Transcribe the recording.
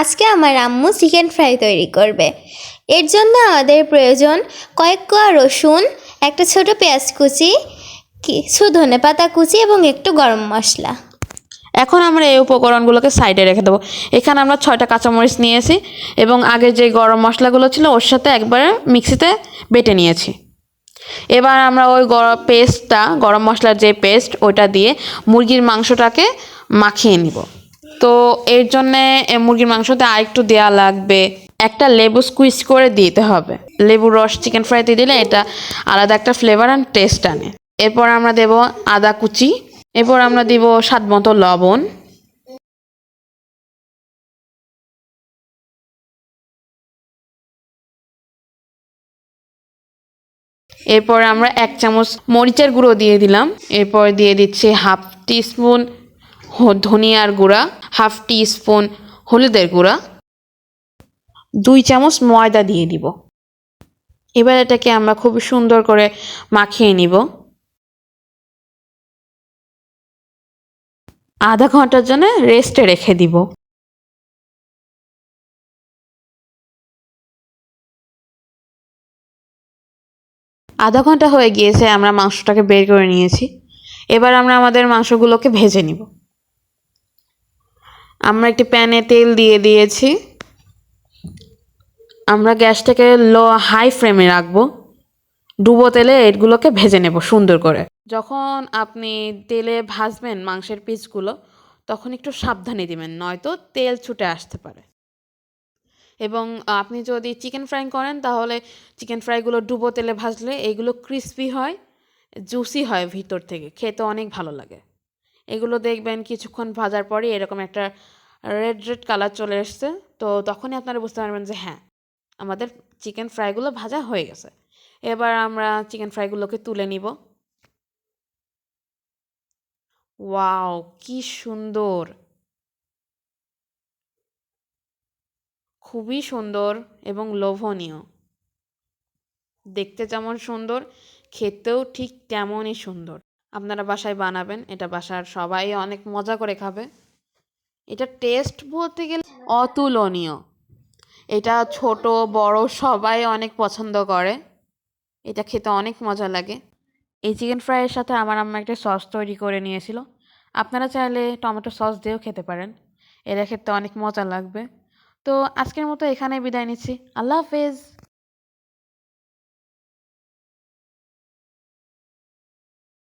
আজকে আমার আম্মু চিকেন ফ্রাই তৈরি করবে। এর জন্য আমাদের প্রয়োজন কয়েক কোয়া রসুন, একটা ছোট পেঁয়াজ কুচি কিছু ধনে পাতা কুচি এবং একটু গরম মশলা। এখন আমরা এই উপকরণগুলোকে সাইডে রেখে দেবো। এখানে আমরা ছয়টা কাঁচামরিচ নিয়েছি এবং আগে যে গরম মশলাগুলো ছিল ওর সাথে একবারে মিক্সিতে বেটে নিয়েছি। এবার আমরা ওই গরম পেস্টটা, গরম মশলার যে পেস্ট, ওইটা দিয়ে মুরগির মাংসটাকে মাখিয়ে নিব। তো এর জন্যে মুরগির মাংসতে আরেকটু দেওয়া লাগবে। একটা লেবু স্কুইজ করে দিতে হবে। লেবুর রস চিকেন ফ্রাইতে দিলে এটা আলাদা একটা ফ্লেভার অ্যান্ড টেস্ট আনে। এরপর আমরা দেব আদা কুচি। এরপর আমরা দিব স্বাদ মতো লবণ। এরপর আমরা এক চামচ মরিচের গুঁড়ো দিয়ে দিলাম। এরপর দিয়ে দিচ্ছি হাফ টিস্পুন ধনিয়ার গুঁড়া, হাফ টি স্পুন হলুদের গুঁড়া। দুই চামচ ময়দা দিয়ে দিব। এবার এটাকে আমরা খুব সুন্দর করে মাখিয়ে নিব। আধা ঘণ্টার জন্য রেস্টে রেখে দিব। আধা ঘণ্টা হয়ে গিয়েছে, আমরা মাংসটাকে বের করে নিয়েছি। এবার আমরা আমাদের মাংসগুলোকে ভেজে নিব। আমরা একটি প্যানে তেল দিয়ে দিয়েছি। আমরা গ্যাসটাকে লো, হাই ফ্লেমে রাখব। ডুবো তেলে এগুলোকে ভেজে নেব সুন্দর করে। যখন আপনি তেলে ভাজবেন মাংসের পিসগুলো, তখন একটু সাবধানে দিবেন, নয়তো তেল ছুটে আসতে পারে। এবং আপনি যদি চিকেন ফ্রাই করেন, তাহলে চিকেন ফ্রাইগুলো ডুবো তেলে ভাজলে এগুলো ক্রিস্পি হয়, জুসি হয় ভিতর থেকে, খেতে অনেক ভালো লাগে। এগুলো দেখবেন কিছুক্ষণ ভাজার পরে এরকম একটা রেড রেড কালার চলে এসছে। তো তখনই আপনারা বুঝতে পারবেন যে হ্যাঁ আমাদের চিকেন ফ্রাইগুলো ভাজা হয়ে গেছে। এবার আমরা চিকেন ফ্রাইগুলোকে তুলে নিব। ওয়াও, কি সুন্দর! খুবই সুন্দর এবং লোভনীয়। দেখতে যেমন সুন্দর, খেতেও ঠিক তেমনই সুন্দর। আপনারা বাসায় বানাবেন, এটা বাসার সবাই অনেক মজা করে খাবে। এটা টেস্ট বলতে গেলে অতুলনীয়। এটা ছোট, বড় সবাই অনেক পছন্দ করে। এটা খেতে অনেক মজা লাগে। এই চিকেন ফ্রাইয়ের সাথে আমার আম্মা একটা সস তৈরি করে নিয়েছিল। আপনারা চাইলে টমেটো সস দিয়েও খেতে পারেন। এটা খেতে অনেক মজা লাগবে। তো আজকের মতো এখানে বিদায় নিচ্ছি। আল্লাহ হাফেজ।